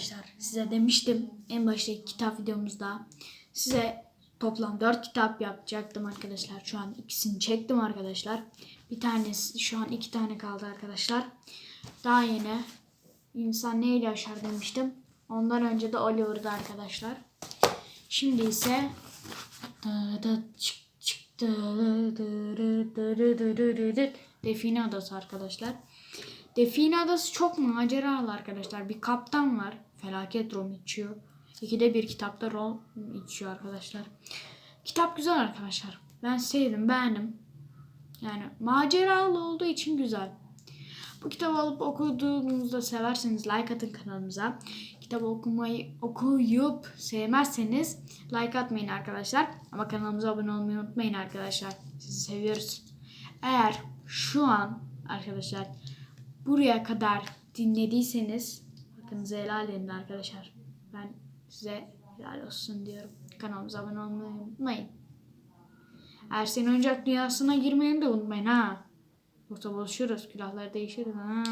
arkadaşlar size demiştim en baştaki kitap videomuzda size toplam 4 kitap yapacaktım arkadaşlar. Şu an ikisini çektim arkadaşlar. Bir tanesi şu an iki tane kaldı arkadaşlar. Daha yeni insan neyle yaşar demiştim. Ondan önce de Oliver'dı arkadaşlar. Şimdi ise Define Adası arkadaşlar. Define Adası çok maceralı arkadaşlar. Bir kaptan var. Felaket rom içiyor. İkide bir kitapta rom içiyor arkadaşlar. Kitap güzel arkadaşlar. Ben sevdim, beğendim. Yani maceralı olduğu için güzel. Bu kitabı alıp okuduğunuzda severseniz like atın kanalımıza. Kitap okumayı okuyup sevmezseniz like atmayın arkadaşlar. Ama kanalımıza abone olmayı unutmayın arkadaşlar. Sizi seviyoruz. Eğer şu an arkadaşlar buraya kadar dinlediyseniz hakkınızı helal edin arkadaşlar. Ben size helal olsun diyorum. Kanalımıza abone olmayı unutmayın. Ersin Oyuncak Dünyası'na girmeyi de unutmayın ha. Yoksa buluşuruz. Külahlar değişir. Ha.